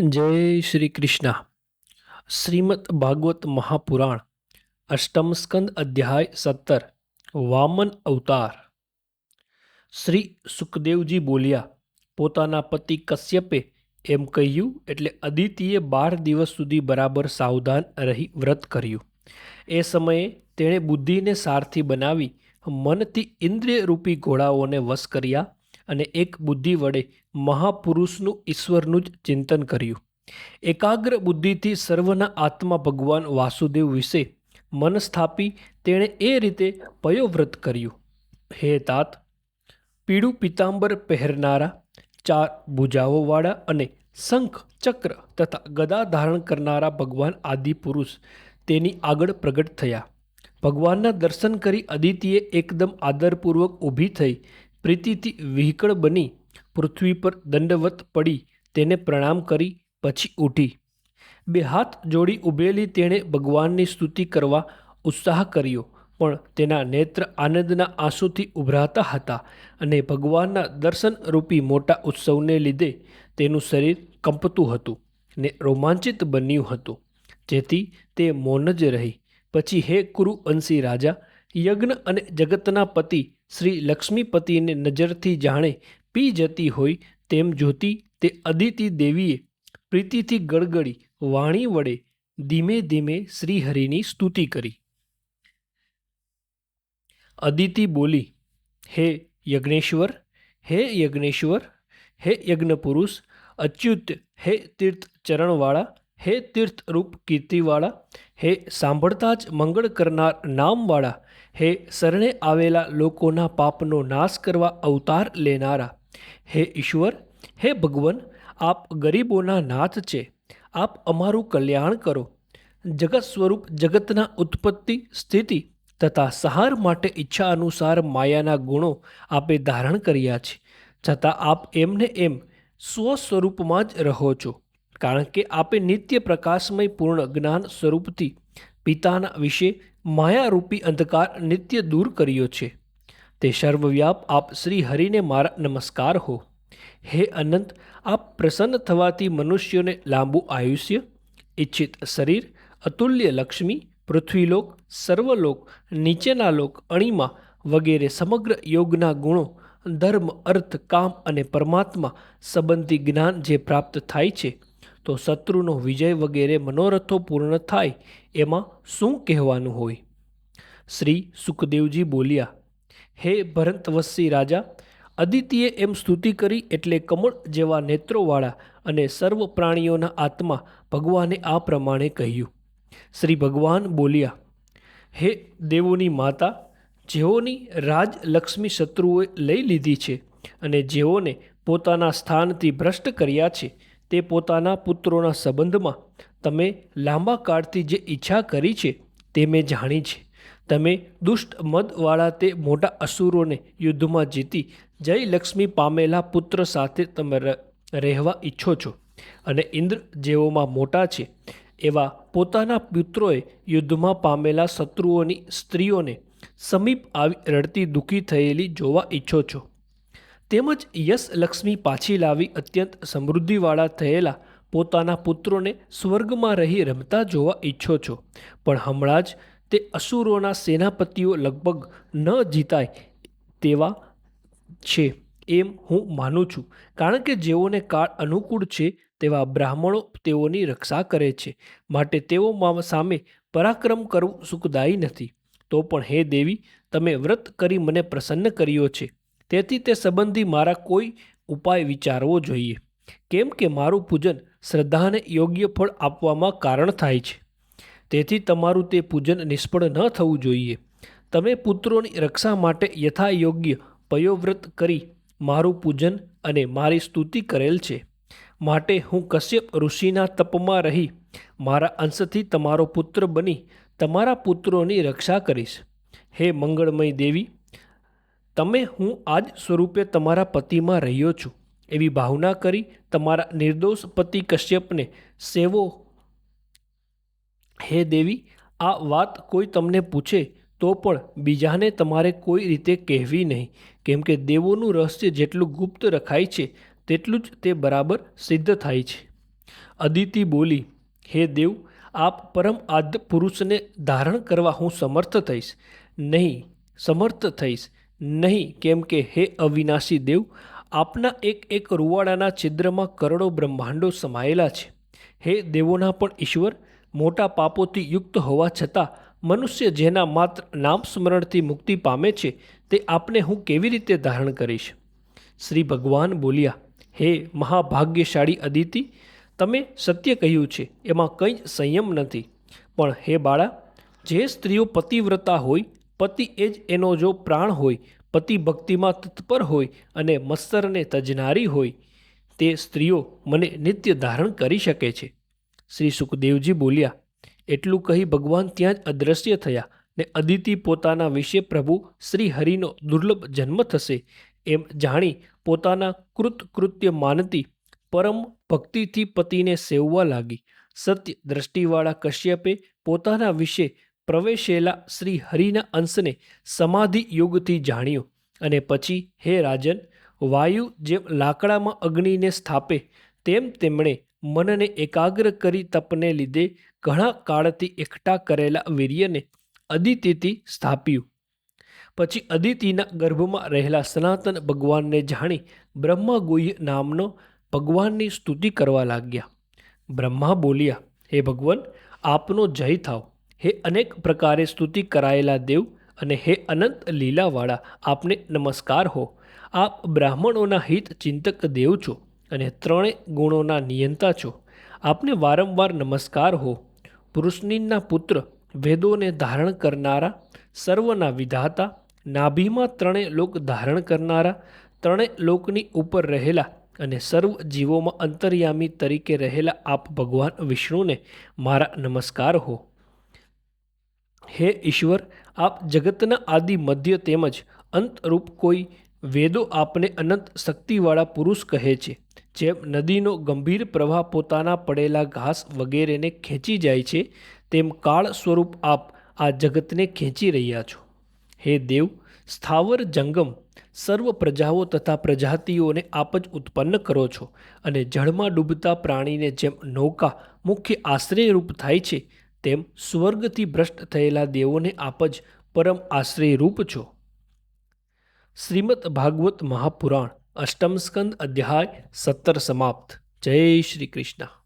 જય શ્રી કૃષ્ણ. શ્રીમદ ભાગવત મહાપુરાણ, અષ્ટમ સ્કંદ અધ્યાય સત્તર, વામન અવતાર. શ્રી સુખદેવજી બોલ્યા, પોતાના પતિ કશ્યપે એમ કહ્યું એટલે અદિતિએ બાર દિવસ સુધી બરાબર સાવધાન રહી વ્રત કર્યું. એ સમયે તેણે બુદ્ધિને સારથી બનાવી મનથી ઇન્દ્રિયરૂપી ઘોડાઓને વશ કર્યા અને એક બુદ્ધિ વડે મહાપુરુષનું ઈશ્વરનું જ ચિંતન કર્યું. એકાગ્ર બુદ્ધિથી સર્વના આત્મા ભગવાન વાસુદેવ વિશે મન સ્થાપી તેણે એ રીતે પયોવ્રત કર્યું. હે તાત, પીળું પિતાંબર પહેરનારા, ચાર ભુજાઓવાળા અને શંખ ચક્ર તથા ગદા ધારણ કરનારા ભગવાન આદિ પુરુષ તેની આગળ પ્રગટ થયા. ભગવાનના દર્શન કરી અદિતિએ એકદમ આદરપૂર્વક ઊભી થઈ પ્રીતિથી વિહકળ બની પૃથ્વી પર દંડવત પડી તેને પ્રણામ કરી, પછી ઊઠી બે હાથ જોડી ઊભેલી તેણે ભગવાનની સ્તુતિ કરવા ઉત્સાહ કર્યો, પણ તેના નેત્ર આનંદના આંસુથી ઉભરાતા હતા અને ભગવાનના દર્શન રૂપી મોટા ઉત્સવને લીધે તેનું શરીર કંપતું હતું ને રોમાંચિત બન્યું હતું. જેથી તે મૌન જ રહી. પછી હે કુરુ અંશી રાજા, યજ્ઞ અને જગતના પતિ શ્રી લક્ષ્મીપતિને નજરથી જાણે પી જતી હોય તેમ જોતી તે અદિતિ દેવીએ પ્રીતિથી ગળગળી વાણી વડે ધીમે ધીમે શ્રીહરિની સ્તુતિ કરી. અદિતિ બોલી, હે યજ્ઞેશ્વર હે યજ્ઞેશ્વર, હે યજ્ઞપુરુષ, અચ્યુત, હે તીર્થ ચરણવાળા હે તીર્થરૂપ કીર્તિવાળા, હે સાંભળતા જ મંગળ કરનાર નામવાળા હે શરણે આવેલા લોકોના પાપનો નાશ કરવા અવતાર લેનારા. હે ઈશ્વર, હે ભગવન, આપ ગરીબોના નાથ છે. આપ અમારું કલ્યાણ કરો. જગત સ્વરૂપ જગતના ઉત્પત્તિ, સ્થિતિ તથા સહાર માટે ઈચ્છા અનુસાર માયાના ગુણો આપે ધારણ કર્યા છે. છતાં આપ એમને એમ સ્વ સ્વરૂપમાં જ રહો છો. કારણ કે આપે નિત્ય પ્રકાશમય પૂર્ણ જ્ઞાન સ્વરૂપથી પિતાના વિશે માયારૂપી અંધકાર નિત્ય દૂર કર્યો છે. તે સર્વવ્યાપ આપ શ્રી હરિને મારા નમસ્કાર હો. હે અનંત, આપ પ્રસન્ન થવાથી મનુષ્યોને લાંબુ આયુષ્ય, ઈચ્છિત શરીર, અતુલ્ય લક્ષ્મી, પૃથ્વીલોક, સર્વલોક, નીચેના લોક, અણીમા વગેરે સમગ્ર યોગના ગુણો, ધર્મ, અર્થ, કામ અને પરમાત્મા સંબંધી જ્ઞાન જે પ્રાપ્ત થાય છે તો શત્રુનો વિજય વગેરે મનોરથો પૂર્ણ થાય એમાં શું કહેવાનું હોય? શ્રી સુખદેવજી બોલ્યા, હે ભરતવસ્સી રાજા, અદિતિએ એમ સ્તુતિ કરી એટલે કમળ જેવા નેત્રોવાળા અને સર્વ પ્રાણીઓના આત્મા ભગવાને આ પ્રમાણે કહ્યું. શ્રી ભગવાન બોલ્યા, હે દેવોની માતા, જેઓની રાજલક્ષ્મી શત્રુઓએ લઈ લીધી છે અને જેઓને પોતાના સ્થાનથી ભ્રષ્ટ કર્યા છે તે પોતાના પુત્રોના સંબંધમાં તમે લાંબા કાળથી જે ઈચ્છા કરી છે તે મેં જાણી છે. તમે દુષ્ટ મદવાળા તે મોટા અસુરોને યુદ્ધમાં જીતી જય લક્ષ્મી પામેલા પુત્ર સાથે તમે રહેવા ઈચ્છો છો અને ઇન્દ્ર જેઓમાં મોટા છે, એવા પોતાના પુત્રોએ યુદ્ધમાં પામેલા શત્રુઓની સ્ત્રીઓને સમીપ આવી રડતી દુઃખી થયેલી જોવા ઈચ્છો છો. તેમજ યશ લક્ષ્મી પાછી લાવી અત્યંત સમૃદ્ધિવાળા થયેલા પોતાના પુત્રોને સ્વર્ગમાં રહી રમતા જોવા ઈચ્છો છો. પણ હમણાં જ તે અસુરોના સેનાપતિઓ લગભગ ન જીતાય તેવા છે એમ હું માનું છું. કારણ કે જેઓને કાળ અનુકૂળ છે તેવા બ્રાહ્મણો તેઓની રક્ષા કરે છે. માટે તેઓ સામે પરાક્રમ કરવું સુખદાયી નથી. તો પણ હે દેવી, તમે વ્રત કરી મને પ્રસન્ન કર્યો છે. તેથી તે સંબંધી મારા કોઈ ઉપાય વિચારવો જોઈએ. કેમ કે મારું પૂજન શ્રદ્ધાને યોગ્ય ફળ આપવામાં કારણ થાય છે. તેથી તમારું તે પૂજન નિષ્ફળ ન થવું જોઈએ. તમે પુત્રોની રક્ષા માટે યથાયોગ્ય પયોવ્રત કરી મારું પૂજન અને મારી સ્તુતિ કરેલ છે. માટે હું કશ્યપ ઋષિના તપમાં રહી મારા અંશથી તમારો પુત્ર બની તમારા પુત્રોની રક્ષા કરીશ. હે મંગળમય દેવી તમે હું આજ સ્વરૂપે તમારા પતિમાં રહ્યો છું. એવી ભાવના કરી તમારા નિર્દોષ પતિ કશ્યપને સેવો. હે દેવી, આ વાત કોઈ તમને પૂછે તો પણ બીજાને તમારે કોઈ રીતે કહેવી નહીં. કેમ કે દેવોનું રહસ્ય જેટલું ગુપ્ત રખાય છે, તેટલું જ તે બરાબર સિદ્ધ થાય છે. અદિતિ બોલી, હે દેવ, આપ પરમ આદ્ય પુરુષને ધારણ કરવા હું સમર્થ થઈશ. નહીં, સમર્થ થઈશ. નહીં, કેમ કે હે અવિનાશી દેવ, આપના એક એક રૂવાડાના છિદ્રમાં કરોડો બ્રહ્માંડો સમાયેલા છે. હે દેવોના પણ ઈશ્વર, મોટા પાપોથી યુક્ત હોવા છતાં, મનુષ્ય જેના માત્ર નામ સ્મરણથી મુક્તિ પામે છે, તે આપને હું કેવી રીતે ધારણ કરીશ? શ્રી ભગવાન બોલ્યા, હે મહાભાગ્યશાળી અદિતિ, તમે સત્ય કહ્યું છે, એમાં કંઈ સંયમ નથી. પણ હે બાળા, જે સ્ત્રીઓ પતિવ્રતા હોય પતિ એ જ એનો જો પ્રાણ હોય, પતિ ભક્તિમાં તત્પર હોય અને મત્સરને તજનારી હોય, તે સ્ત્રીઓ મને નિત્ય ધારણ કરી શકે છે. શ્રી સુખદેવજી બોલ્યા, એટલું કહી ભગવાન ત્યાં જ અદૃશ્ય થયા ને અદિતિ પોતાના વિશે પ્રભુ શ્રી હરિનો દુર્લભ જન્મ થશે, એમ જાણી પોતાના કૃત કૃત્ય માનતી પરમ ભક્તિથી પતિને સેવવા લાગી. સત્ય દ્રષ્ટિવાળા કશ્યપે પોતાના વિશે પ્રવેશેલા શ્રી હરિના અંશને સમાધિ યોગથી જાણ્યો અને પછી, હે રાજન, વાયુ જેમ લાકડામાં અગ્નિને સ્થાપે, તેમ તેમણે મનને એકાગ્ર કરી તપને લીધે ઘણા કાળથી એકઠા કરેલા વીર્યને અદિતિથી સ્થાપ્યું. પછી અદિતિના ગર્ભમાં રહેલા સનાતન ભગવાનને જાણી બ્રહ્મા ગુહ્ય નામનો ભગવાનની સ્તુતિ કરવા લાગ્યા. બ્રહ્મા બોલ્યા, હે ભગવાન, આપનો જય થાવ. હે અનેક પ્રકારે સ્તુતિ કરાયેલા દેવ અને હે અનંત લીલાવાળા, આપને નમસ્કાર હો. આપ બ્રાહ્મણોના હિત ચિંતક દેવ છો અને ત્રણેય ગુણોના નિયંતા છો. આપને વારંવાર નમસ્કાર હો. પુરુષનીના પુત્ર, વેદોને ધારણ કરનારા, સર્વના વિધાતા, નાભીમાં ત્રણેય લોક ધારણ કરનારા, ત્રણેય લોકની ઉપર રહેલા અને સર્વ જીવોમાં અંતર્યામી તરીકે રહેલા આપ ભગવાન વિષ્ણુને મારા નમસ્કાર હો. હે ઈશ્વર, આપ જગતના આદિ મધ્ય તેમજ અંતરૂપ કોઈ વેદો આપને અનંત શક્તિવાળા પુરુષ કહે છે, જેમ નદીનો ગંભીર પ્રવાહ પોતાના પડેલા ઘાસ વગેરેને ખેંચી જાય છે, તેમ કાળ સ્વરૂપ આપ આ જગતને ખેંચી રહ્યા છો. હે દેવ, સ્થાવર જંગમ, સર્વ પ્રજાઓ તથા પ્રજાતિઓને આપ જ ઉત્પન્ન કરો છો અને જળમાં ડૂબતા પ્રાણીને જેમ નૌકા મુખ્ય આશ્રયરૂપ થાય છે તેમ સ્વર્ગથી ભ્રષ્ટ થયેલા દેવોને આપ જ પરમ આશ્રયરૂપ છો. શ્રીમદ ભાગવત મહાપુરાણ અષ્ટમ સ્કંદ અધ્યાય સત્તર સમાપ્ત. જય શ્રી કૃષ્ણ.